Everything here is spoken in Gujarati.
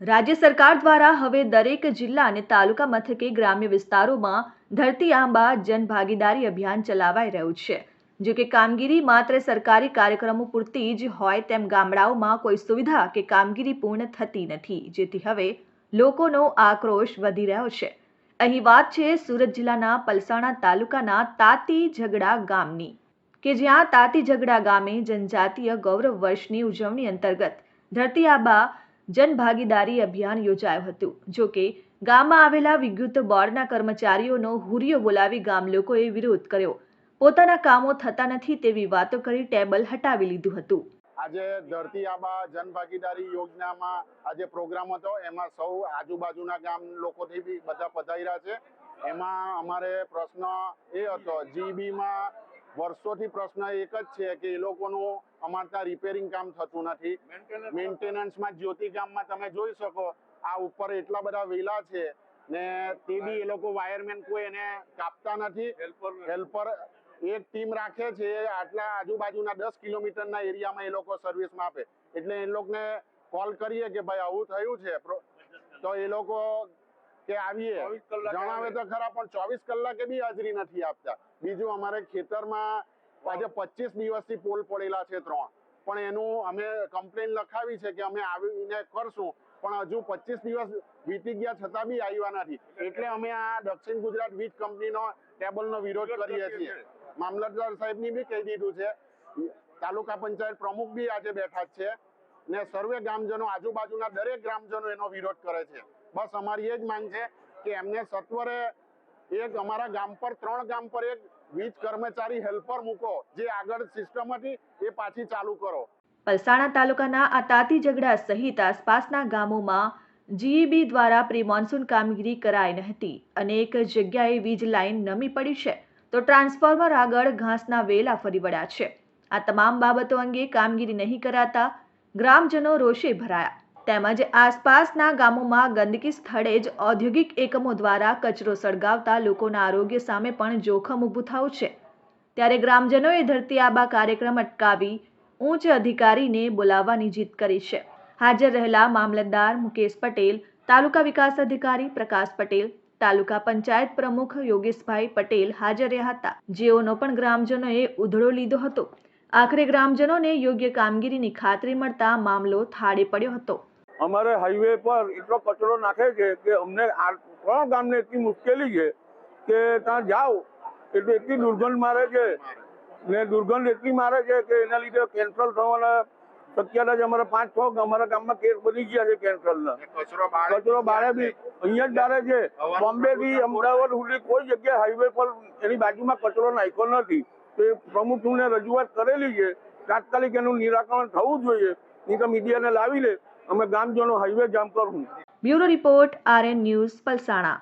રાજ્ય સરકાર દ્વારા હવે દરેક જિલ્લા અને તાલુકા મથકે ગ્રામ્ય વિસ્તારોમાં ધરતી આંબા જનભાગીદારી અભિયાન ચલાવાઈ રહ્યું છે. જો કે કામગીરી માત્ર સરકારી કાર્યક્રમો પૂરતી જ હોય તેમ ગામડાઓમાં કોઈ સુવિધા કે કામગીરી પૂર્ણ થતી નથી, જેથી હવે લોકોનો આક્રોશ વધી રહ્યો છે. અહીં વાત છે સુરત જિલ્લાના પલસાણા તાલુકાના તાતી ઝગડા ગામની, કે જ્યાં તાતી ઝગડા ગામે જનજાતીય ગૌરવ વર્ષની ઉજવણી અંતર્ગત ધરતી આબા જનભાગીદારી અભિયાન યોજાયું હતું. જો કે, ગામમાં આવેલા વિદ્યુત બોર્ડના કર્મચારીઓનો હુરિયો બોલાવી ગામ લોકોએ વિરોધ કર્યો. પોતાના કામો થતા નથી તેવી વાતો કરી ટેબલ હટાવી લીધું હતું. આજે ધરતી આબા જનભાગીદારી યોજનામાં આજે પ્રોગ્રામ હતો. એમાં સૌ આજુબાજુના ગામ લોકોથી બી બધા પધાર્યા છે. એમાં અમારે પ્રશ્ન એ હતો જીબીમાં વર્ષોથી પ્રશ્ન એક જ છે કે એ લોકોનું અમારે ત્યાં રિપેરિંગ કામ થતું નથી. મેન્ટેનન્સમાં જ્યોતિ ગામમાં તમે જોઈ શકો આ ઉપર એટલા બધા વેલા છે ને તે બી એ લોકો વાયરમેન કોઈ એને કાપતા નથી. હેલ્પર એક ટીમ રાખે છે આટલા આજુબાજુના દસ કિલોમીટરના એરિયામાં એ લોકો સર્વિસમાં આપે એટલે એ લોકોને કોલ કરીએ કે ભાઈ આવું થયું છે. તો એ લોકો કે આવીએ. જણાવે તો ખરા પણ ચોવીસ કલાકે બી હાજરી નથી આપતા. બીજું અમારે ખેતરમાં આજે પચીસ દિવસથી પોલ પડેલા છે ત્રણ. પણ એનું અમે કમ્પ્લેન લખાવી છે કે અમે આવીને કરશું. પણ હજુ પચીસ દિવસ વીતી ગયા છતાં બી આવ્યા નથી. એટલે અમે આ દક્ષિણ ગુજરાત વીજ કંપનીનો ટેબલનો વિરોધ કરીએ છીએ. મામલતદાર સાહેબની બી કહી દીધું છે. તાલુકા પંચાયત પ્રમુખ બી આજે બેઠા છે. ને સર્વે ગ્રામજનો આજુબાજુના દરેક ગ્રામજનો એનો વિરોધ કરે છે. બસ અમારી એ જ માંગ છે કે એમને સત્વરે એક અમારા ગામ પર, ત્રણ ગામ પર એક વીજ કર્મચારી હેલ્પર મૂકો, જે આગળ સિસ્ટમ હતી એ પાછી ચાલુ કરો. પલસાણા તાલુકાના આ તાતી ઝઘડા સહિત આસપાસના ગામોમાં જીઈબી દ્વારા પ્રી મોન્સૂન કામગીરી કરાઈ ન હતી અનેક જગ્યાએ વીજ લાઇન નમી પડી છે તો ટ્રાન્સફોર્મર આગળ ઘાસના વેલા ફરી વળ્યા છે. આ તમામ બાબતો અંગે કામગીરી નહીં કરાતા ગ્રામજનો રોષે ભરાયા. તેમજ આસપાસના ગામોમાં ગંદકી સ્થળે જ ઔદ્યોગિક એકમો દ્વારા કચરો સળગાવતા લોકોના આરોગ્ય સામે પણ જોખમ ઊભું થયું છે. ત્યારે ગ્રામજનોએ ધરતી આબા કાર્યક્રમ અટકાવી ઉચ્ચ અધિકારીને બોલાવવાની જીત કરી છે. હાજર રહેલા મામલતદાર મુકેશ પટેલ, તાલુકા વિકાસ અધિકારી પ્રકાશ પટેલ, તાલુકા પંચાયત પ્રમુખ યોગેશભાઈ પટેલ હાજર રહ્યા હતા. જેઓનો પણ ગ્રામજનોએ ઉધડો લીધો હતો. આખરે ગ્રામજનોને યોગ્ય કામગીરીની ખાતરી મળતા મામલો થાળે પડ્યો હતો. અમારે હાઈવે પર એટલો કચરો નાખે છે કે અમને ત્રણ ગામને એટલી મુશ્કેલી છે કે ત્યાં જાઓ એટલે એટલી દુર્ગંધ મારે છે. ને દુર્ગંધ એટલી મારે છે કે એના લીધે કેન્સલ થવાના શક્યતા છે અમારા પાંચ છ અમારા ગામમાં કેસ બની ગયા છે કેન્સલના કચરો કચરો બારે બી અહીંયા જ બારે છે. બોમ્બે બી અમદાવાદ સુધી કોઈ જગ્યાએ હાઈવે પર એની બાજુમાં કચરો નાખ્યો નથી. તો પ્રમુખને રજૂઆત કરેલી છે. તાત્કાલિક એનું નિરાકરણ થવું જોઈએ. નહીં તો મીડિયાને લાવી લે. અમે ગામજનો હાઈવે જામ કરવું bureau report RN news Palsana.